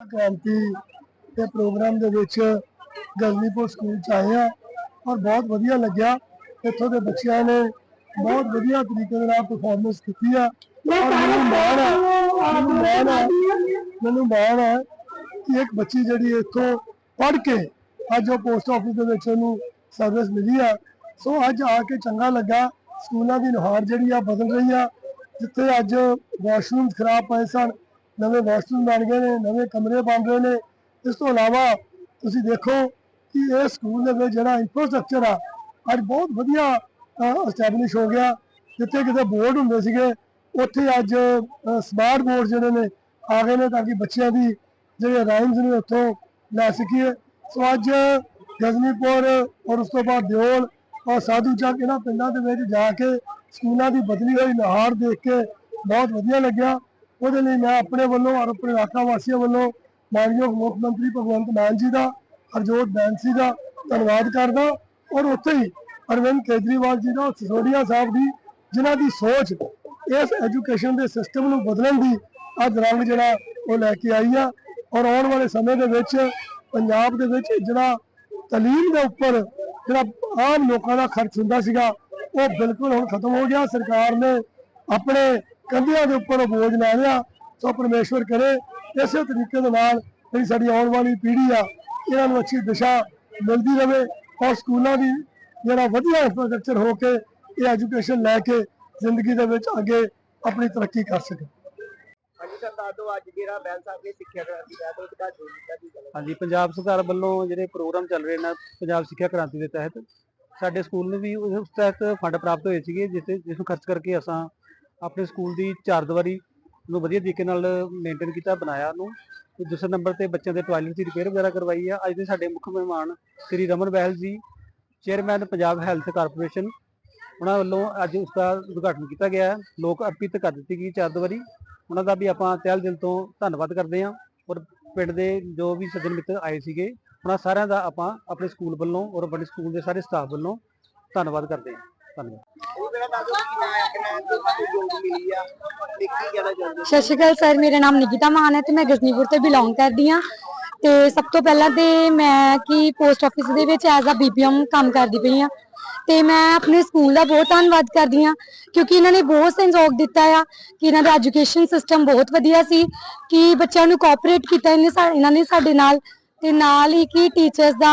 ਕ੍ਰਾਂਤੀ ਦੇ ਪ੍ਰੋਗਰਾਮ ਦੇ ਵਿੱਚ ਗਜ਼ਨੀਪੁਰ ਸਕੂਲ ਚ ਆਏ ਆ ਔਰ ਬਹੁਤ ਵਧੀਆ ਲੱਗਿਆ। ਇੱਥੋਂ ਦੇ ਬੱਚਿਆਂ ਨੇ ਬਹੁਤ ਵਧੀਆ ਤਰੀਕੇ ਦੇ ਨਾਲ ਪਰਫਾਰਮੈਂਸ ਕੀਤੀ ਆ। ਔਰ ਮੈਨੂੰ ਮਾਣ ਹੈ ਮੈਨੂੰ ਮਾਣ ਹੈ ਮੈਨੂੰ ਮਾਣ ਹੈ ਕਿ ਇੱਕ ਬੱਚੀ ਜਿਹੜੀ ਇੱਥੋਂ ਪੜ੍ਹ ਕੇ ਅੱਜ ਉਹ ਪੋਸਟ ਆਫਿਸ ਦੇ ਵਿੱਚ ਉਹਨੂੰ ਸਰਵਿਸ ਮਿਲੀ ਆ। ਸੋ ਅੱਜ ਆ ਕੇ ਚੰਗਾ ਲੱਗਾ। ਸਕੂਲਾਂ ਦੀ ਨੁਹਾਰ ਜਿਹੜੀ ਆ ਬਦਲ ਰਹੀ ਆ ਜਿੱਥੇ ਅੱਜ ਵਾਸ਼ਰੂਮ ਖਰਾਬ ਪਏ ਸਨ। ਨਵੇਂ ਵਾਸ਼ਰੂਮ ਬਣ ਗਏ ਨੇ, ਨਵੇਂ ਕਮਰੇ ਬਣ ਰਹੇ ਨੇ। ਇਸ ਤੋਂ ਇਲਾਵਾ ਤੁਸੀਂ ਦੇਖੋ ਕਿ ਇਹ ਸਕੂਲ ਦੇ ਵਿੱਚ ਜਿਹੜਾ ਇਨਫਰਾਸਟ੍ਰਕਚਰ ਆ, ਅੱਜ ਬਹੁਤ ਵਧੀਆ ਐਸਟੈਬਲਿਸ਼ ਹੋ ਗਿਆ। ਜਿੱਥੇ ਕਿਤੇ ਬੋਰਡ ਹੁੰਦੇ ਸੀਗੇ, ਉੱਥੇ ਅੱਜ ਸਮਾਰਟ ਬੋਰਡ ਜਿਹੜੇ ਨੇ, ਆ ਗਏ ਨੇ ਤਾਂ ਕਿ ਬੱਚਿਆਂ ਦੀ ਜਿਹੜੇ ਰਾਈਮਸ ਨੇ ਉੱਥੋਂ ਲੈ ਸਕੀਏ। ਸੋ ਅੱਜ ਗਜ਼ਨੀਪੁਰ ਔਰ ਉਸ ਤੋਂ ਬਾਅਦ ਦਿਓਲ ਔਰ ਸਾਧੂ ਚੱਕ ਇਹਨਾਂ ਪਿੰਡਾਂ ਦੇ ਵਿੱਚ ਜਾ ਕੇ ਸਕੂਲਾਂ ਦੀ ਬਦਲੀ ਹੋਈ, ਨਹਾਰ ਦੇਖ ਕੇ ਬਹੁਤ ਵਧੀਆ ਲੱਗਿਆ। ਉਹਦੇ ਲਈ ਮੈਂ ਆਪਣੇ ਵੱਲੋਂ ਔਰ ਆਪਣੇ ਇਲਾਕਾ ਵਾਸੀਆਂ ਵੱਲੋਂ ਮਾਨਯੋਗ ਮੁੱਖ ਮੰਤਰੀ ਭਗਵੰਤ ਮਾਨ ਜੀ ਦਾ, ਹਰਜੋਤ ਬੈਂਸੀ ਦਾ ਧੰਨਵਾਦ ਕਰਦਾ ਔਰ ਉੱਥੇ ਹੀ ਅਰਵਿੰਦ ਕੇਜਰੀਵਾਲ ਜੀ ਦਾ ਔਰ ਸਾਹਿਬ ਦੀ, ਜਿਨ੍ਹਾਂ ਦੀ ਸੋਚ ਇਸ ਐਜੂਕੇਸ਼ਨ ਦੇ ਸਿਸਟਮ ਨੂੰ ਬਦਲਣ ਦੀ ਅੱਜ ਰੰਗ ਜਿਹੜਾ ਉਹ ਲੈ ਕੇ ਆਈ ਆ ਔਰ ਆਉਣ ਵਾਲੇ ਸਮੇਂ ਦੇ ਵਿੱਚ ਪੰਜਾਬ ਦੇ ਵਿੱਚ ਜਿਹੜਾ ਤਾਲੀਮ ਦੇ ਉੱਪਰ ਜਿਹੜਾ ਆਮ ਲੋਕਾਂ ਦਾ ਖਰਚ ਹੁੰਦਾ ਸੀਗਾ, ਉਹ ਬਿਲਕੁਲ ਹੁਣ ਖਤਮ ਹੋ ਗਿਆ। ਸਰਕਾਰ ਨੇ ਆਪਣੇ ਕੰਧਿਆਂ ਦੇ ਉੱਪਰ ਬੋਝ ਲੈ ਲਿਆ। ਸੋ ਪਰਮੇਸ਼ਵਰ ਕਰੇ ਇਸੇ ਤਰੀਕੇ ਦੇ ਨਾਲ ਜਿਹੜੀ ਸਾਡੀ ਆਉਣ ਵਾਲੀ ਪੀੜ੍ਹੀ ਆ ਇਹਨਾਂ ਨੂੰ ਅੱਛੀ ਦਿਸ਼ਾ ਮਿਲਦੀ ਰਹੇ ਔਰ ਸਕੂਲਾਂ ਦੀ ਜਿਹੜਾ ਵਧੀਆ ਇੰਫਰਾਸਟ੍ਰਕਚਰ ਹੋ ਕੇ ਇਹ ਐਜੂਕੇਸ਼ਨ ਲੈ ਕੇ ਜ਼ਿੰਦਗੀ ਦੇ ਵਿੱਚ ਅੱਗੇ ਆਪਣੀ ਤਰੱਕੀ ਕਰ ਸਕੇ। ਹਾਂਜੀ ਪੰਜਾਬ ਸਰਕਾਰ ਵੱਲੋਂ ਜਿਹੜੇ ਪ੍ਰੋਗਰਾਮ ਚੱਲ ਰਹੇ ਨੇ ਪੰਜਾਬ ਸਿੱਖਿਆ ਕ੍ਰਾਂਤੀ ਦੇ ਤਹਿਤ ਸਾਡੇ ਸਕੂਲ ਨੂੰ ਵੀ ਉਸ ਤਹਿਤ ਫੰਡ ਪ੍ਰਾਪਤ ਹੋਏ ਸੀਗੇ ਜਿਸ ਨੂੰ ਖਰਚ ਕਰਕੇ ਅਸਾਂ ਆਪਣੇ ਸਕੂਲ ਦੀ ਚਾਰ ਦੀਵਾਰੀ ਨੂੰ ਵਧੀਆ ਤਰੀਕੇ ਨਾਲ ਮੇਨਟੇਨ ਕੀਤਾ, ਬਣਾਇਆ ਉਹਨੂੰ। ਤੇ ਦੂਸਰੇ ਨੰਬਰ ਤੇ ਬੱਚਿਆਂ ਦੇ ਟਾਇਲਟ ਦੀ ਰਿਪੇਅਰ ਵਗੈਰਾ ਕਰਵਾਈ ਆ। ਅੱਜ ਦੇ ਸਾਡੇ ਮੁੱਖ ਮਹਿਮਾਨ ਸ੍ਰੀ ਰਮਨ ਬਹਿਲ ਜੀ ਚੇਅਰਮੈਨ ਪੰਜਾਬ ਹੈਲਥ ਕਾਰਪੋਰੇਸ਼ਨ ਉਹਨਾਂ ਵੱਲੋਂ ਅੱਜ ਉਸ ਦਾ ਉਦਘਾਟਨ ਕੀਤਾ ਗਿਆ ਲੋਕ ਅਰਪਿਤ ਕਰ ਦਿੱਤੀ ਗਈ ਚਾਰ ਦੀਵਾਰੀ। ਉਹਨਾਂ ਦਾ ਵੀ ਆਪਾਂ ਤਹਿ ਦਿਲ ਤੋਂ ਧੰਨਵਾਦ ਕਰਦੇ ਹਾਂ। ਔਰ ਪਿੰਡ ਦੇ ਜੋ ਵੀ ਸੱਜਣ ਮਿੱਤਰ ਆਏ ਸੀਗੇ, ਉਹਨਾਂ ਸਾਰਿਆਂ ਦਾ ਆਪਾਂ ਆਪਣੇ ਸਕੂਲ ਵੱਲੋਂ ਔਰ ਵੱਡੇ ਸਕੂਲ ਦੇ ਸਾਰੇ ਸਟਾਫ ਵੱਲੋਂ ਧੰਨਵਾਦ ਕਰਦੇ ਹਾਂ। ਧੰਨਵਾਦ। ਸਤਿ ਸ਼੍ਰੀ ਅਕਾਲ ਸਰ, ਮੇਰਾ ਨਾਮ ਨਿਕਿਤਾ ਮਾਨ ਹੈ ਤੇ ਮੈਂ ਗਜ਼ਨੀਪੁਰ ਤੋਂ ਬਿਲੋਂਗ ਕਰਦੀ ਹਾਂ। ਤੇ ਸਭ ਤੋਂ ਪਹਿਲਾਂ ਤੇ ਮੈਂ ਕੀ ਪੋਸਟ ਆਫਿਸ ਦੇ ਵਿੱਚ ਐਜ਼ ਅ ਬੀਪੀਐਮ ਕੰਮ ਕਰਦੀ ਪਈ ਹਾਂ। ਤੇ ਮੈਂ ਆਪਣੇ ਸਕੂਲ ਦਾ ਬਹੁਤ ਧੰਨਵਾਦ ਕਰਦੀ ਹਾਂ, ਕਿਉਂਕਿ ਇਹਨਾਂ ਨੇ ਬਹੁਤ ਸਹਿਯੋਗ ਦਿੱਤਾ ਆ ਕਿ ਇਹਨਾਂ ਦਾ ਐਜੂਕੇਸ਼ਨ ਸਿਸਟਮ ਬਹੁਤ ਵਧੀਆ ਸੀ, ਕਿ ਬੱਚਿਆਂ ਨੂੰ ਕੋਆਪਰੇਟ ਕੀਤਾ ਇਹਨਾਂ ਨੇ ਸਾਡੇ ਨਾਲ ਤੇ ਨਾਲ ਹੀ ਕਿ ਟੀਚਰਸ ਦਾ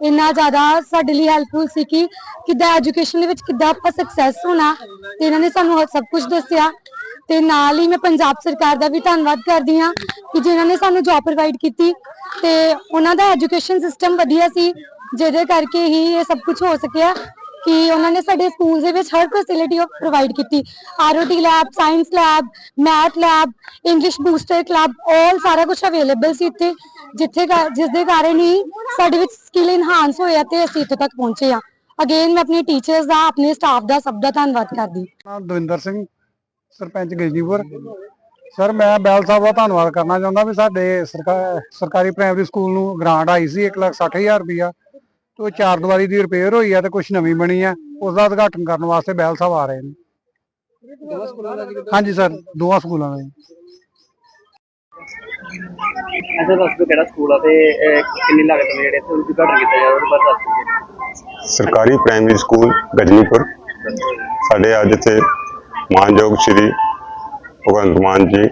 ਇੰਨਾ ਜ਼ਿਆਦਾ ਸਾਡੇ ਲਈ ਹੈਲਪਫੁਲ ਸੀ ਕਿ ਕਿੱਦਾਂ ਐਜੂਕੇਸ਼ਨ ਦੇ ਵਿੱਚ ਕਿੱਦਾਂ ਆਪਾਂ ਸਕਸੈਸ ਹੋਣਾ, ਤੇ ਇਹਨਾਂ ਨੇ ਸਾਨੂੰ ਸਭ ਕੁਝ ਦੱਸਿਆ। ਤੇ ਨਾਲ ਹੀ ਮੈਂ ਪੰਜਾਬ ਸਰਕਾਰ ਦਾ ਵੀ ਧੰਨਵਾਦ ਕਰਦੀ ਹਾਂ ਕਿ ਜਿਨ੍ਹਾਂ ਨੇ ਸਾਨੂੰ ਜੌਬ ਪ੍ਰੋਵਾਈਡ ਕੀਤੀ। ਤੇ ਉਹਨਾਂ ਦਾ ਐਜੂਕੇਸ਼ਨ ਸਿਸਟਮ ਵਧੀਆ ਸੀ, ਜਿਹਦੇ ਕਰਕੇ ਹੀ ਇਹ ਸਭ ਕੁਝ ਹੋ ਸਕਿਆ ਕਿ ਉਹਨਾਂ ਨੇ ਸਾਡੇ ਸਕੂਲ ਦੇ ਵਿੱਚ ਹਰ ਫੈਸਿਲਿਟੀ ਪ੍ਰੋਵਾਈਡ ਕੀਤੀ। ROT lab science lab math lab English booster club all ਸਾਰਾ ਕੁਝ ਅਵੇਲੇਬਲ ਸੀ ਇੱਥੇ। ਜਿੱਥੇ ਕਾ- ਜਿਸ ਦੇ ਕਾਰਨ ਹੀ ਸਾਡੇ ਵਿੱਚ ਸਕਿੱਲ ਇਨਹਾਂਸ ਹੋਇਆ ਤੇ ਅਸੀਂ ਇੱਥੇ ਤੱਕ ਪਹੁੰਚੇ ਆ। ਅਗੇਨ ਮੈਂ ਆਪਣੇ ਟੀਚਰਸ ਦਾ ਆਪਣੇ ਸਟਾਫ ਦਾ ਸਭ ਦਾ ਧੰਨਵਾਦ ਕਰਦੀ। ਹਾਂ। ਨਾਮ ਦਵਿੰਦਰ ਸਿੰਘ ਸਰਪੰਚ ਗਜਨੀਪੁਰ ਸਰ ਮੈਂ ਬੈਲ ਸਾਹਿਬ ਦਾ ਧੰਨਵਾਦ ਕਰਨਾ ਚਾਹੁੰਦਾ ਵੀ ਸਾਡੇ ਸਰਕਾ- ਸਰਕਾਰੀ ਪ੍ਰਾਇਮਰੀ ਸਕੂਲ ਨੂੰ ਗ੍ਰਾਂਟ ਆਈ ਸੀ 160000 ਰੁਪਇਆ। ਤੇ ਉਹ ਚਾਰ ਦੀਵਾਰੀ ਦੀ ਰਿਪੇਅਰ ਹੋਈ ਆ ਤੇ ਕੁਝ ਨਵੀਂ ਬਣੀ ਆ। ਉਸ ਦਾ ਉਦਘਾਟਨ ਕਰਨ ਵਾਸਤੇ ਬੈਲ ਸਾਹਿਬ ਆ ਰਹੇ ਨੇ। ਹਾਂਜੀ ਸਰ ਦੋਵਾਂ ਸਕੂਲਾਂ ਦਾ ਜੀ। ਅੱਛਾ ਦੱਸ ਦਿਓ ਕਿਹੜਾ ਸਕੂਲ ਆ ਤੇ ਅਹ, ਕਿੰਨੀ ਲਾਗਤ ਨਾਲ ਜਿਹੜੇ ਇੱਥੇ ਉਦਘਾਟਨ ਕੀਤਾ ਜਾ ਉਹਦੇ ਬਾਰੇ ਦੱਸ ਦਿਓ ਸਰਕਾਰੀ ਪ੍ਰਾਇਮਰੀ ਸਕੂਲ ਗਜਨੀਪੁਰ। ਸਾਡੇ ਅੱਜ ਇੱਥੇ ਮਾਨਯੋਗ ਸ਼੍ਰੀ ਭਗਵੰਤ ਮਾਨ ਜੀ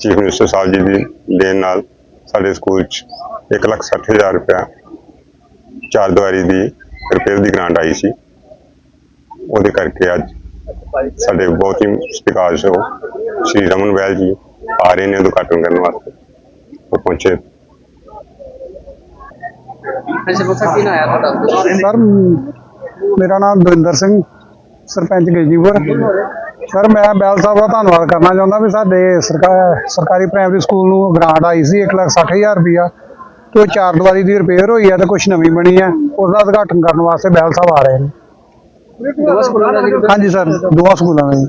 ਚੀਫ ਮਿਨਿਸਟਰ ਸਾਹਿਬ ਜੀ ਦੀ ਦੇਣ ਨਾਲ ਸਾਡੇ ਸਕੂਲ 'ਚ ਇੱਕ ਲੱਖ ਸੱਠ ਹਜ਼ਾਰ ਰੁਪਇਆ ਚਾਰ ਦੀਵਾਰੀ ਦੀ ਰਿਪੇਅਰ ਦੀ ਗ੍ਰਾਂਟ ਆਈ ਸੀ। ਉਹਦੇ ਕਰਕੇ ਅੱਜ ਸਾਡੇ ਬਹੁਤ ਹੀ ਸਤਿਕਾਰਯੋਗ ਸ਼੍ਰੀ ਰਮਨ ਵੈਲ ਜੀ ਆ ਰਹੇ ਨੇ ਉਦਘਾਟਨ ਕਰਨ ਵਾਸਤੇ। ਉਹ ਪਹੁੰਚੇ। ਅੱਛਾ ਬੱਚਾ ਕੀ ਨਾਂ ਆ ਤੁਹਾਡਾ? ਸਰ ਮੇਰਾ ਨਾਮ ਦਵਿੰਦਰ ਸਿੰਘ ਸਰਪੰਚ ਗਜਨੀਪੁਰ ਸਰ ਮੈਂ ਬੈਲ ਸਾਹਿਬ ਦਾ ਧੰਨਵਾਦ ਕਰਨਾ ਚਾਹੁੰਦਾ ਵੀ ਸਾਡੇ ਸਰਕਾ- ਸਰਕਾਰੀ ਪ੍ਰਾਇਮਰੀ ਸਕੂਲ ਨੂੰ ਗ੍ਰਾਂਟ ਆਈ ਸੀ 160000 ਰੁਪਇਆ। ਤੇ ਉਹ ਚਾਰ ਦੀਵਾਰੀ ਦੀ ਰਿਪੇਅਰ ਹੋਈ ਆ ਤੇ ਕੁਝ ਨਵੀਂ ਬਣੀ ਆ ਉਸ ਦਾ ਉਦਘਾਟਨ ਕਰਨ ਵਾਸਤੇ ਬੈਲ ਸਾਹਿਬ ਆ ਰਹੇ ਨੇ। ਹਾਂਜੀ ਸਰ ਦੋਵਾਂ ਸਕੂਲਾਂ ਦਾ ਜੀ।